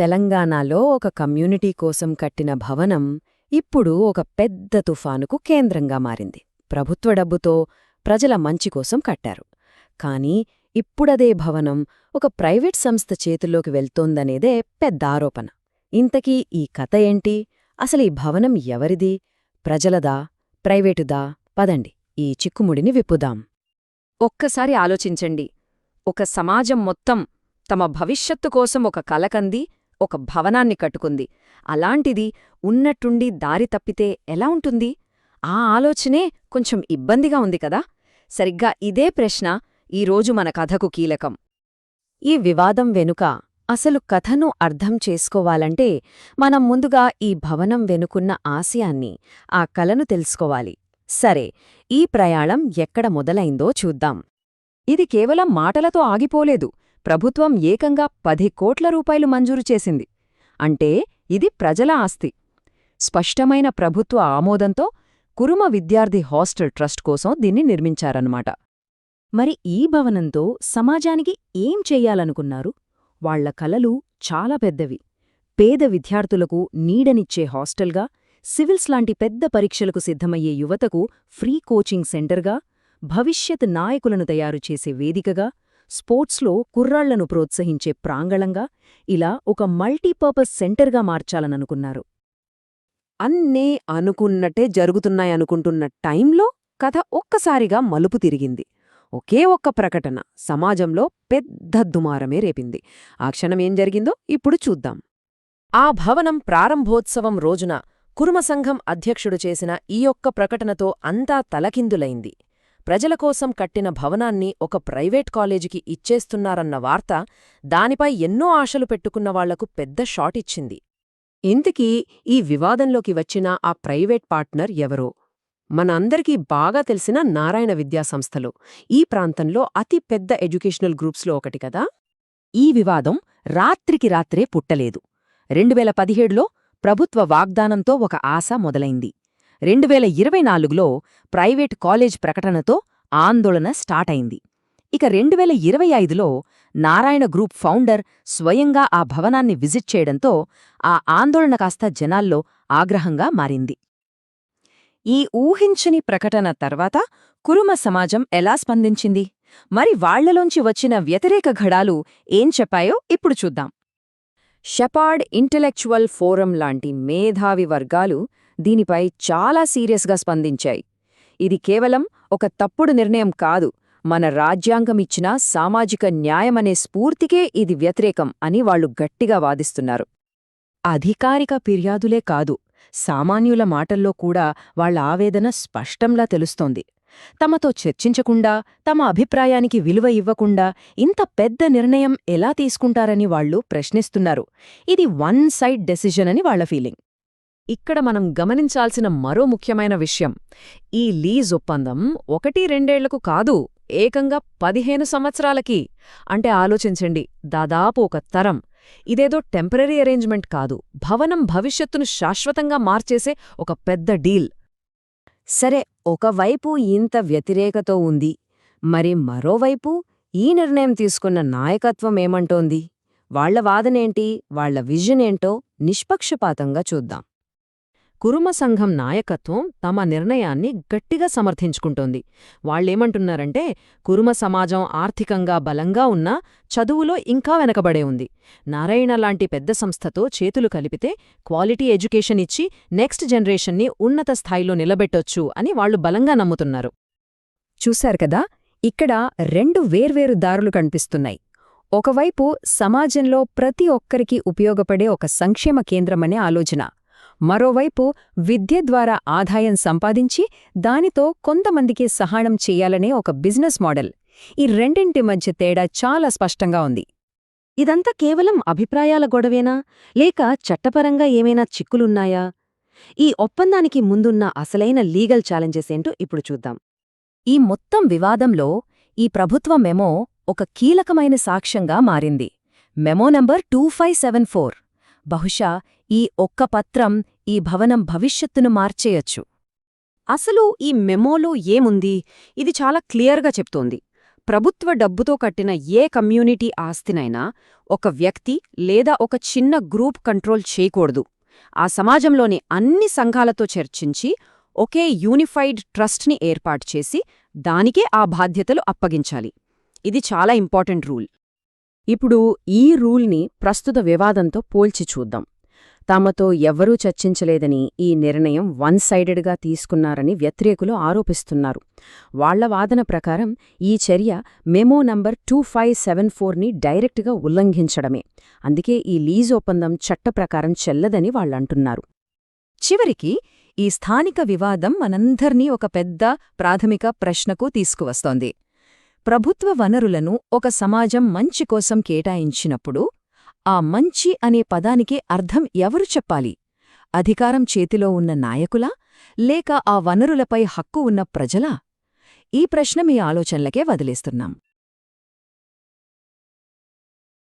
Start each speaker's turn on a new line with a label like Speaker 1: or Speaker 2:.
Speaker 1: తెలంగాణలో ఒక కమ్యూనిటీ కోసం కట్టిన భవనం ఇప్పుడు ఒక పెద్ద తుఫానుకు కేంద్రంగా మారింది. ప్రభుత్వ డబ్బుతో ప్రజల మంచి కోసం కట్టారు. కానీ ఇప్పుడదే భవనం ఒక ప్రైవేట్ సంస్థ చేతుల్లోకి వెళ్తోందనేదే పెద్ద ఆరోపణ. ఇంతకీ ఈ కథ ఏంటి? అసలు ఈ భవనం ఎవరిది? ప్రజలదా? ప్రైవేటుదా? పదండి ఈ చిక్కుముడిని విప్పుదాం.
Speaker 2: ఒక్కసారి ఆలోచించండి. ఒక సమాజం మొత్తం తమ భవిష్యత్తు కోసం ఒక కలకంది ఒక భవనాన్ని కట్టుకుంది. అలాంటిది ఉన్నట్టుండి దారి తప్పితే ఎలా ఉంటుంది? ఆ ఆలోచనే కొంచెం ఇబ్బందిగా ఉంది కదా? సరిగ్గా ఇదే ప్రశ్న ఈరోజు మన కథకు కీలకం.
Speaker 1: ఈ వివాదం వెనుక అసలు కథను అర్థం చేసుకోవాలంటే మనం ముందుగా ఈ భవనం వెనుకున్న ఆశయాన్ని ఆ కలను తెలుసుకోవాలి. సరే ఈ ప్రయాణం ఎక్కడ మొదలైందో చూద్దాం.
Speaker 2: ఇది కేవలం మాటలతో ఆగిపోలేదు. ప్రభుత్వం ఏకంగా పది కోట్ల రూపాయలు మంజూరు చేసింది. అంటే ఇది ప్రజల ఆస్తి. స్పష్టమైన ప్రభుత్వ ఆమోదంతో కురుమ విద్యార్థి హాస్టల్ ట్రస్ట్ కోసం దీన్ని నిర్మించారన్నమాట.
Speaker 1: మరి ఈ భవనంతో సమాజానికి ఏం చెయ్యాలనుకున్నారు వాళ్ళ కలలు చాలా పెద్దవి. పేద విద్యార్థులకు నీడనిచ్చే హాస్టల్గా సివిల్స్ లాంటి పెద్ద పరీక్షలకు సిద్ధమయ్యే యువతకు ఫ్రీ కోచింగ్ సెంటర్గా భవిష్యత్ నాయకులను తయారు చేసే వేదికగా స్పోర్ట్స్లో కుర్రాళ్ళను ప్రోత్సహించే ప్రాంగళంగా ఇలా ఒక మల్టీపర్పస్ సెంటర్గా మార్చాలననుకున్నారు. అన్నే అనుకున్నట్టే జరుగుతున్నాయనుకుంటున్న టైంలో కథ ఒక్కసారిగా మలుపు తిరిగింది. ఒకే ఒక్క ప్రకటన సమాజంలో పెద్ద దుమారమే రేపింది. ఆ క్షణమేం జరిగిందో ఇప్పుడు చూద్దాం. ఆ భవనం ప్రారంభోత్సవం రోజున కురుమసంఘం అధ్యక్షుడు చేసిన ఈ ఒక్క ప్రకటనతో అంతా తలకిందులైంది. ప్రజల కోసం కట్టిన భవనాన్ని ఒక ప్రైవేట్ కాలేజీకి ఇచ్చేస్తున్నారన్న వార్త దానిపై ఎన్నో ఆశలు పెట్టుకున్న వాళ్ళకు పెద్ద షాట్ ఇచ్చింది. ఇంతకీ ఈ వివాదంలోకి వచ్చిన ఆ ప్రైవేట్ పార్ట్నర్ ఎవరో? మన అందరికీ బాగా తెలిసిన నారాయణ విద్యాసంస్థలు. ఈ ప్రాంతంలో అతి పెద్ద ఎడ్యుకేషనల్ గ్రూప్స్లో ఒకటి కదా? ఈ వివాదం రాత్రికి రాత్రే పుట్టలేదు. రెండువేల పదిహేడులో ప్రభుత్వ వాగ్దానంతో ఒక ఆశ మొదలైంది. రెండువేల ఇరవై నాలుగులో ప్రైవేట్ కాలేజ్ ప్రకటనతో ఆందోళన స్టార్ట్ అయింది ఇక రెండువేల ఇరవై ఐదులో నారాయణ గ్రూప్ ఫౌండర్ స్వయంగా ఆ భవనాన్ని విజిట్ చేయడంతో ఆ ఆందోళన కాస్త జనాల్లో ఆగ్రహంగా మారింది. ఈ ఊహించని ప్రకటన తర్వాత కురుమ సమాజం ఎలా స్పందించింది? మరి వాళ్ళలోంచి వచ్చిన వ్యతిరేక ఘడాలు ఏం చెప్పాయో ఇప్పుడు చూద్దాం. షెపార్డ్ ఇంటెలెక్చువల్ ఫోరం లాంటి మేధావి వర్గాలు దీనిపై చాలా సీరియస్గా స్పందించాయి. ఇది కేవలం ఒక తప్పుడు నిర్ణయం కాదు మన రాజ్యాంగమిచ్చిన సామాజిక న్యాయమనే స్ఫూర్తికే ఇది వ్యతిరేకం అని వాళ్ళు గట్టిగా వాదిస్తున్నారు. అధికారిక ఫిర్యాదులే కాదు సామాన్యుల మాటల్లో కూడా వాళ్ళ ఆవేదన స్పష్టంలా తెలుస్తోంది. తమతో చర్చించకుండా తమ అభిప్రాయానికి విలువ ఇవ్వకుండా ఇంత పెద్ద నిర్ణయం ఎలా తీసుకుంటారని వాళ్ళు ప్రశ్నిస్తున్నారు. ఇది వన్ సైడ్ డెసిజన్ అని వాళ్ళ ఫీలింగ్. ఇక్కడ మనం గమనించాల్సిన మరో ముఖ్యమైన విషయం. ఈ లీజ్ ఒప్పందం ఒకటి రెండేళ్ళకు కాదు ఏకంగా పదిహేను సంవత్సరాలకి. అంటే ఆలోచించండి దాదాపు ఒక తరం. ఇదేదో టెంపరీ అరేంజ్మెంట్ కాదు భవనం భవిష్యత్తును శాశ్వతంగా మార్చేసే ఒక పెద్ద డీల్. సరే ఒకవైపు ఇంత వ్యతిరేకతో ఉంది మరి మరోవైపు ఈ నిర్ణయం తీసుకున్న నాయకత్వం ఏమంటోంది? వాళ్ళ వాదనేంటి? వాళ్ళ విజన్ ఏంటో నిష్పక్షపాతంగా చూద్దాం. కురుమ సంఘం నాయకత్వం తమ నిర్ణయాన్ని గట్టిగా సమర్థించుకుంటోంది. వాళ్ళేమంటున్నారంటే కురుమ సమాజం ఆర్థికంగా బలంగా ఉన్నా చదువులో ఇంకా వెనకబడే ఉంది. నారాయణ లాంటి పెద్ద సంస్థతో చేతులు కలిపితే క్వాలిటీ ఎడ్యుకేషన్ ఇచ్చి నెక్స్ట్ జనరేషన్ని ఉన్నత స్థాయిలో నిలబెట్టొచ్చు అని వాళ్ళు బలంగా నమ్ముతున్నారు. చూశారు కదా ఇక్కడ రెండు వేర్వేరు దారులు కనిపిస్తున్నాయి. ఒకవైపు సమాజంలో ప్రతి ఒక్కరికి ఉపయోగపడే ఒక సంక్షేమ కేంద్రమనే ఆలోచన. మరోవైపు విద్య ద్వారా ఆదాయం సంపాదించి దానితో కొంతమందికి సహాయం చెయ్యాలనే ఒక బిజినెస్ మోడల్. ఈ రెండింటి మధ్య తేడా చాలా స్పష్టంగా ఉంది. ఇదంతా కేవలం అభిప్రాయాల గొడవేనా? లేక చట్టపరంగా ఏమైనా చిక్కులున్నాయా? ఈ ఒప్పందానికి ముందున్న అసలైన లీగల్ ఛాలెంజెస్ ఏంటో ఇప్పుడు చూద్దాం. ఈ మొత్తం వివాదంలో ఈ ప్రభుత్వ మెమో ఒక కీలకమైన సాక్ష్యంగా మారింది. Memo number two five seven four. బహుశా ఈ ఒక్క పత్రం ఈ భవనం భవిష్యత్తును మార్చేయచ్చు. అసలు ఈ మెమోలో ఏముంది? ఇది చాలా క్లియర్గా చెప్తోంది.
Speaker 2: ప్రభుత్వ డబ్బుతో కట్టిన ఏ కమ్యూనిటీ ఆస్తినైనా ఒక వ్యక్తి లేదా ఒక చిన్న గ్రూప్ కంట్రోల్ చేయకూడదు. ఆ సమాజంలోని అన్ని సంఘాలతో చర్చించి ఒకే యూనిఫైడ్ ట్రస్ట్ని ఏర్పాటు చేసి దానికే ఆ బాధ్యతలు అప్పగించాలి. ఇది చాలా ఇంపార్టెంట్ రూల్.
Speaker 1: ఇప్పుడు ఈ రూల్ని ప్రస్తుత వివాదంతో పోల్చి చూద్దాం. తమతో ఎవ్వరూ చర్చించలేదని ఈ నిర్ణయం వన్ సైడెడ్గా తీసుకున్నారని వ్యతిరేకులు ఆరోపిస్తున్నారు. వాళ్ళ వాదన ప్రకారం ఈ చర్య memo number two five seven ఫోర్ని డైరెక్ట్గా ఉల్లంఘించడమే. అందుకే ఈ లీజ్ ఒప్పందం చట్ట ప్రకారం చెల్లదని వాళ్ళంటున్నారు
Speaker 2: చివరికి ఈ స్థానిక వివాదం మనందర్నీ ఒక పెద్ద ప్రాథమిక ప్రశ్నకు తీసుకువస్తోంది. ప్రభుత్వ వనరులను ఒక సమాజం మంచి కోసం కేటాయించినప్పుడు ఆ మంచి అనే పదానికి అర్థం ఎవరు చెప్పాలి? అధికారం చేతిలో ఉన్న నాయకులా లేక ఆ వనరులపై హక్కు ఉన్న ప్రజలా? ఈ ప్రశ్న మీ ఆలోచనలకే వదిలేస్తున్నాం.